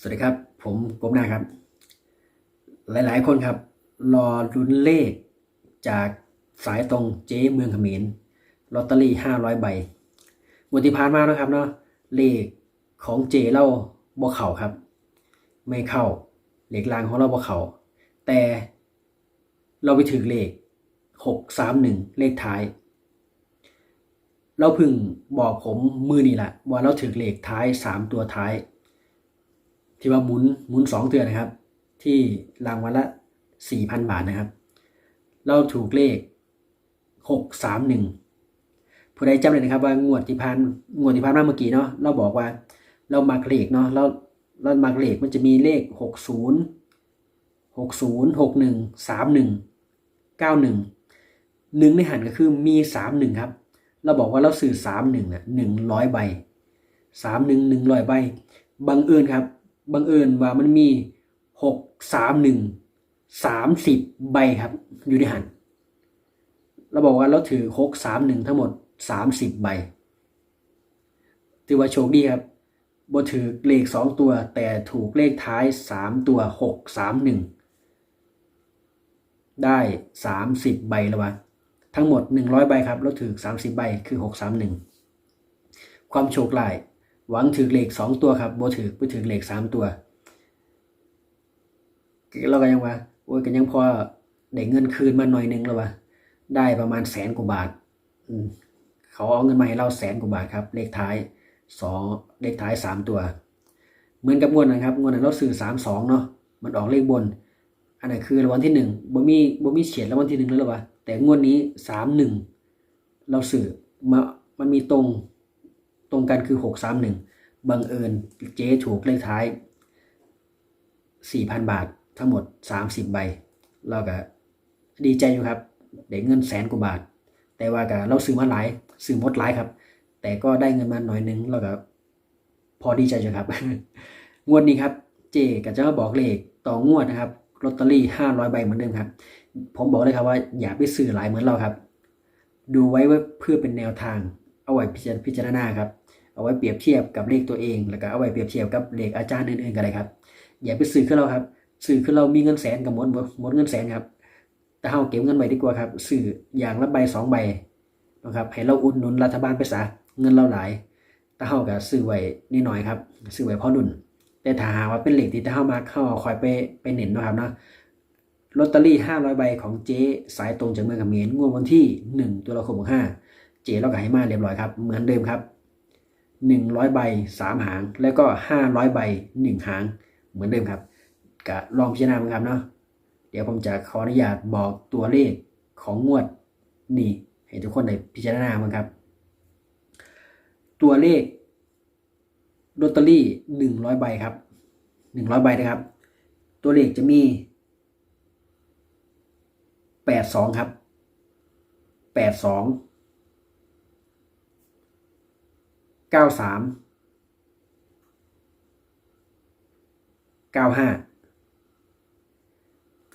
สวัสดีครับ ผมกบหน้าครับ หลาย ๆ คนครับ รอลุ้นเลขจากสายตรงเจ๊เมืองขมรลอตเตอรี่ห้าร้อยใบงวดที่ผ่านมานะครับเนาะเลขของเจเราบ่เข่าครับ ไม่เข้าเลขลางของเราบ่เข่าแต่เราไปถึงเลขหกสามหนึ่งเลขท้าย เราพึ่งบอกผมมือนี่แหละว่าเราถึงเลขท้ายสามตัวท้าย ที่ว่าหมุนหมุนสองเตือนนะครับ ที่รางวัลละสี่พันบาทนะครับ เราถูกเลขหกสามหนึ่งผู้ใดจำเลยนะครับว่างวดที่ผ่านงวดที่ผ่านมาเมื่อกี้เนาะเราบอกว่าเรามักเลขเนาะเราเรามักเลขมันจะมีเลขหกศูนย์หกศูนย์หกหนึ่งสามหนึ่งเก้าหนึ่งหนึ่งในหันก็คือมีสามหนึ่งครับ เราบอกว่าเราสื่อสามหนึ่งอะหนึ่งร้อยใบสามหนึ่งหนึ่งร้อยใบบังเอิญครับ บังเอิญว่ามันมีหกสามหนึ่งสามสิบใบครับ อยู่ในหันเราบอกว่าเราถือหกสามหนึ่งทั้งหมดสามสิบใบ ถือว่าโชคดีครับบถือเลขสองตัว แต่ถูกเลขท้ายสามตัวหกสามหนึ่งได้สามสิบใบแล้ววะทั้งหมดหนึ่งร้อยใบครับเราถือสามสิบใบคือหกสามหนึ่งความโชคลาย หวังถือเลขสองตัวครับโบถือบ่ถือเลขสามตัวเราก็ยังว่าโอ้ยก็ยังพอได้เงินคืนมาหน่อยหนึงแล้ววะได้ประมาณแสนกว่าบาทอืเขาเอาเงินมาให้เราแสนกว่าบาทครับ เลขท้ายสองเลขท้ายสามตัว เหมือนกับงวดนะครับงวดนั้นเราซื้อสามสองเนาะมันออกเลขบน อันนั้นคือรางวัลที่หนึ่งบ่มีบ่มีเฉียดรางวัลที่หนึ่งแล้วหรอวะแต่งวดนี้สามหนึ่งเราซื้อมามันมีตรง ตรงกันคือหกสามหนึ่งบังเอิญเจ๊ถูกเลขท้ายสี่พันบาททั้งหมดสามสิบใบ เราก็ดีใจอยู่ครับ ได้เงินแสนกว่าบาท แต่ว่าก็เราซื้อมาหลาย ซื้อมดหลายครับ แต่ก็ได้เงินมาหน่อยหนึงเราก็พอดีใจอยู่ครับ งวดนี้ครับ เจก็จะมาบอกเลขต่องวดนะครับลอตเตอรี่ห้าร้อยใบเหมือนเดิมครับ ผมบอกเลยครับว่าอย่าไปซื้อหลายเหมือนเราครับ ดูไว้ว่าเพื่อเป็นแนวทาง เอาไว้พิจารพิจารณาครับ เอาไว้เปรียบเทียบกับเลขตัวเอง แล้วก็เอาไว้เปรียบเทียบกับเลขอาจารย์อื่นๆกันเลยครับอย่าไปซื้อขึ้นเราครับซื้อขึ้นเรามีเงินแสนกับหมดหมดเงินแสนครับแต่เราเก็บเงินไว้ดีกว่าครับซื้ออย่างละใบสองใบนะครับให้เราอุดหนุนรัฐบาลไปซะเงินเราหลายแต่เราก็ซื้อไว้นิดหน่อยครับซื้อไว้พอดุนแต่ถ้าหาว่าเป็นเหล็กที่ถ้าเรามาเข้าคอยไปไปเน้นนะครับเนาะลอตเตอรี่ห้าร้อยใบของเจ๊สายตรงจากเมืองเขมรงวดวันที่หนึ่งตุลาคมห้าเจ๊เราก็ให้มาเรียบร้อยครับเหมือนเดิมครับ หนึ่งร้อยใบสามหาง แล้วก็ห้าร้อยใบหนึ่งหาง เหมือนเดิมครับก็ลองพิจารณาครับเนาะเดี๋ยวผมจะขออนุญาตบอกตัวเลขของงวดนี้ให้ทุกคนได้พิจารณามาครับ ตัวเลขลอตเตอรี่หนึ่งร้อยใบครับหนึ่งร้อยใบนะครับ ตัวเลขจะมีแปดสองครับแปดสอง เก้าสามเก้าห้า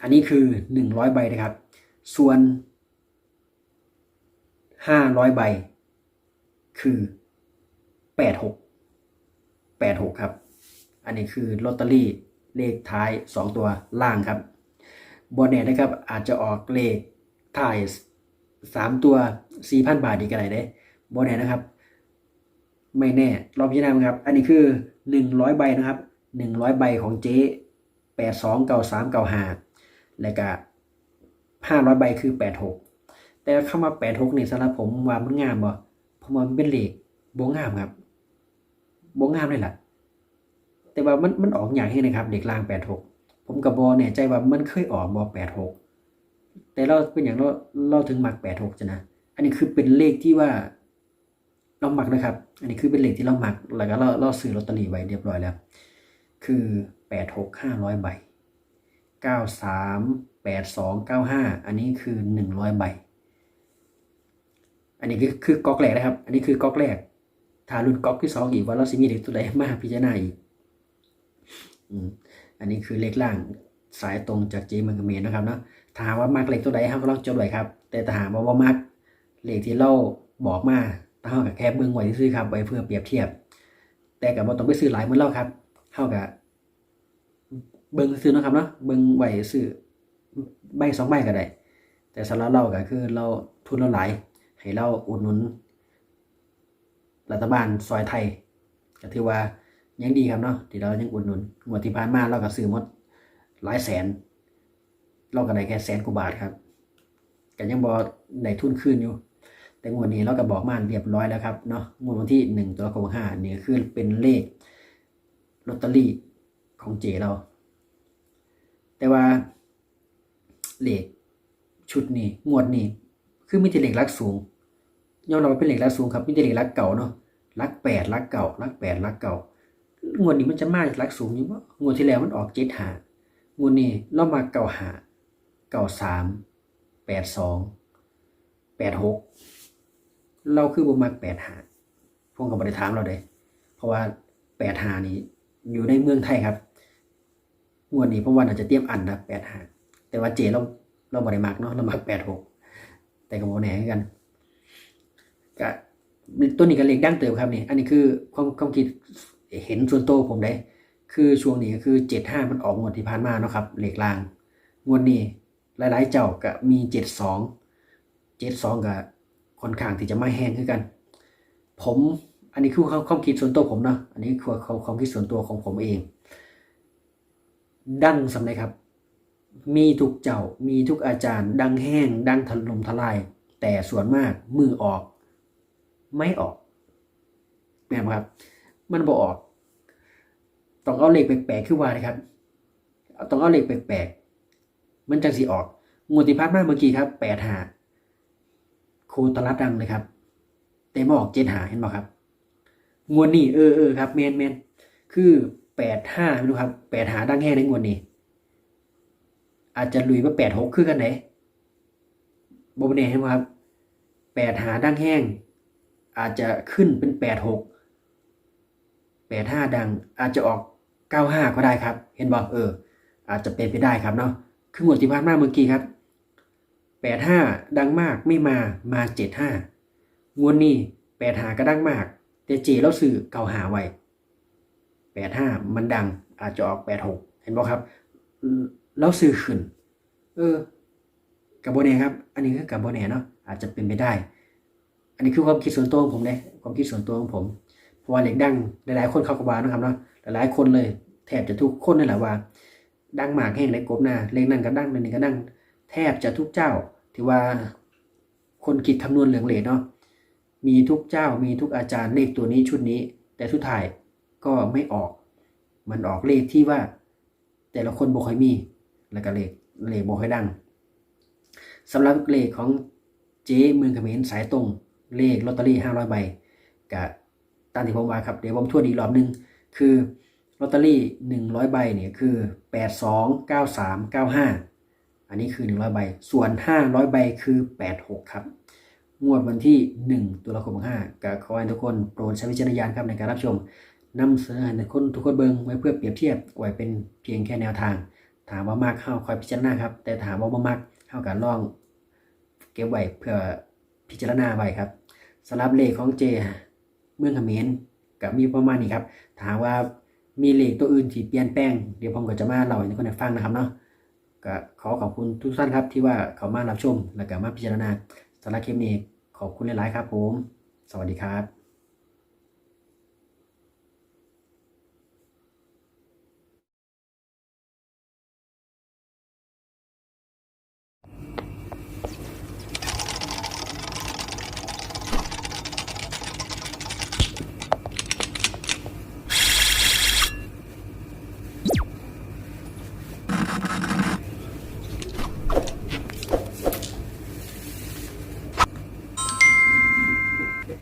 อันนี้คือหนึ่งร้อยใบนะครับ ส่วนห้าร้อยใบ คือแปดหกแปดหกครับ อันนี้คือลอตเตอรี่เลขท้ายสองตัวล่างครับบนเนี่นะครับอาจจะออกเลขท้ายสามตัวสี่พันบาทอีกอะไรได้บนเนี่นะครับ ไม่แน่ลองพิจารณาครับ อันนี้คือหนึ่งร้อยใบนะครับหนึ่งร้อยใบของเจ๊แปดสองเก้าสามเก้าหาแล้วก็ห้าร้อยใบคือแปดหกแต่เข้ามาแปดหกนี่สำหรับผมว่ามันงามบ่ผมว่ามันเป็นเลขบ่งามครับบ่งามเลยล่ะ แต่ว่ามันมันออกอย่างให้นะครับเด็กล่างแปดหกผมกับบอเนี่ยใจว่ามันเคยออกบอแปดหกแต่เราเป็นอย่างเราเราถึงหมักแปดหกจะนะ อันนี้คือเป็นเลขที่ว่า เราหมักนะครับ อันนี้คือเป็นเหลขที่เราหมัก แล้วก็เราเราซื้อลอตเตอรี่ไว้เรียบร้อยแล้ว คือแปดหกห้าร้อยใบเก้าสามแปดสองเก้าห้าอันนี้คือหนึ่งร้อยใบ อันนี้คือคือก๊อกแรกนะครับ อันนี้คือก๊อกแรกถ้ารุ่นก๊อกที่สองอีกว่าเราสิมีเด็กตัวใดมาพิจารณาอีกอันนี้คือเลขล่างสายตรงจากเจมันกเมนนะครับเนาะถ้าหากว่ามากเลขตัวใดเราก็ลองจดไว้ครับ แต่ถ้าหากว่าว่ามากเลขที่เราบอกมาถ้า เรากับแค่เบื้องไว้ซื้อครับไว้เพื่อเปรียบเทียบ แต่กับว่าต้องไปซื้อหลายเหมือนเราครับเท่ากับเบิ่งซื้อนะครับเนาะเบิ่งไว้ซื้อใบสองใบก็ได้ แต่สำหรับเราก็คือเราทุนเราหลาย ให้เราอุดหนุน รัฐบาลซอยไทยก็ถือว่ายังดีครับเนาะที่เรายังอุดหนุนงวดที่ผ่านมาเราก็ซื้อหมดหลายแสน เราก็ได้แค่แสนกว่าบาทครับก็ยังบอได้ทุนคืนอยู่ แต่งวดนี้เราก็บอกมาเรียบร้อยแล้วครับเนาะงวดวันที่หนึ่งตัวของห้านี่ยคือเป็นเลขลอตเตอรี่ของเจเรา แต่ว่าเลขชุดนี้งวดนี้คือมีแต่เลขลักสูงย้อมรับว่าเป็นเลขลักสูงครับมีแต่เลขลักเก่าเนาะลักแปดลักเก่าลักแปดลักเก่างวดนี้มันจะมาลักสูงอยู่ว่างวดที่แล้วมันออกเจ็ดหางวดนี้เรามาเก่าหาเก่าสามแปดสองแปดหก เราคือบ่มักแปดหาพวกกับบริถามเราเลยเพราะว่าแปดหานี่อยู่ในเมืองไทยครับงวดนี้เพราะว่าอาจจะเตรียมอันนะแปดหาแต่ว่าเจเราเราบริมักเนาะเรามักแปดหกแต่ก็บอแหน่กันก็ตัวนี้ก็เล็กดั้งเติมครับนี่อันนี้คือความความคิดเห็นส่วนโตผมเลยคือช่วงนี้ก็คือเจ็ดห้ามันออกงวดที่ผ่านมาเนาะครับเหล็กลางงวดนี้หลายๆเจ้าก็มีเจ็ดสองเจ็ดสองก็ ค่อนข้างที่จะไม่แห้งคือกัน ผมอันนี้คือความคิดส่วนตัวผมเนาะอันนี้คือความความคิดส่วนตัวของผมเอง ดังสำเร็จครับ มีทุกเจ้ามีทุกอาจารย์ ดังแห้ง ดังถล่มทลาย แต่ส่วนมากมือออก ไม่ออกแม่นบ่ครับ มันบ่ออก ต้องเอาเหลขแปลกๆขึ้นมาเลยครับต้องเอาเหลขแปลกๆมันจังสิออก งวดที่ผ่านมาเมื่อกี้ครับแปดหา โคตรลัดดังเลยครับ แต่มาออกเจ็ดหาเห็นบ่ครับ งวดนี้เออเออครับแมนแมนคือแปดห้าไม่รู้ครับแปดหาดังแห้งในงวดนี้ อาจจะลุยมาแปดหกคือกันไหนบมเน่ใช่ไหมครับแปดหาดังแห้ง อาจจะขึ้นเป็นแปดหกแปดห้าดัง อาจจะออกเก้าห้าก็ได้ครับ เห็นบอกเออ อาจจะเป็นไปได้ครับเนาะคืองวดที่ผ่านมาเมื่อกี้ครับ แปดห้าดังมากไม่มามาเจ็ดห้างวดนี้แปดหาก็ดังมาก แต่เจเราสื่อเก่าหาไว้แปดห้ามันดังอาจจะออกแปดหกเห็นบอกครับ แล้วซื้อขึ้น เออกับโบเน่ครับ อันนี้คือกับโบเน่เนาะอาจจะเป็นไปได้ อันนี้คือความคิดส่วนตัวของผมเลยความคิดส่วนตัวของผมเพราะว่าเหล็กดังหลายๆคนเข้ากบานะครับเนาะหลายๆคนเลย แทบจะทุกคนนั่นแหละว่า ดังมากแห้งเลยกบหน้าเลขนั่นก็ดังเลขนี้ก็ดัง แทบจะทุกเจ้าที่ว่าคนคิดคำนวณเหลืองเหลเนาะมีทุกเจ้ามีทุกอาจารย์เลขตัวนี้ชุดนี้ แต่สุดท้ายก็ไม่ออก มันออกเลขที่ว่า แต่ละคนบ่ค่อยมี แล้วก็เลขเลขบ่ค่อยดังสำหรับเลขของเจ๊เมืองเขมรสายตรง เลขลอตเตอรี่500ใบกับตามที่ผมว่าครับ เดี๋ยวผมทวนอีกรอบหนึง คือลอตเตอรี่100ใบเนี่ยคือ829395อัันนี้คือ 100 ใบ ส่วน 500 ใบคือ 86 ครับ งวดวันที่ 1 ตุลาคม5ก็ขอให้ทุกคนโปรดใช้วิจารณญาณครับในการรับชมนำเสนอให้คนทุกคนเบิงไว้เพื่อเปรียบเทียบไว้เป็นเพียงแค่แนวทาง ถามว่ามากเข้าคอยพิจารณาครับ แต่ถามว่าบ่มากเข้าการลอง เก็บไว้เพื่อพิจารณาไว้ครับสำหรับเลขของเจ เมืองเขมรกับมีประมาณนี้ครับ ถามว่ามีเลขตัวอื่นที่เปลี่ยนแปลงเดี๋ยวผมก็จะมาเล่าให้ทุกคนได้ฟังนะครับเนาะ ก็ขอขอบคุณทุกท่านครับที่ว่าเขามารับชมและก็มาพิจารณาสาระคลิปนี้ขอบคุณหลาย ๆ ครับผม สวัสดีครับ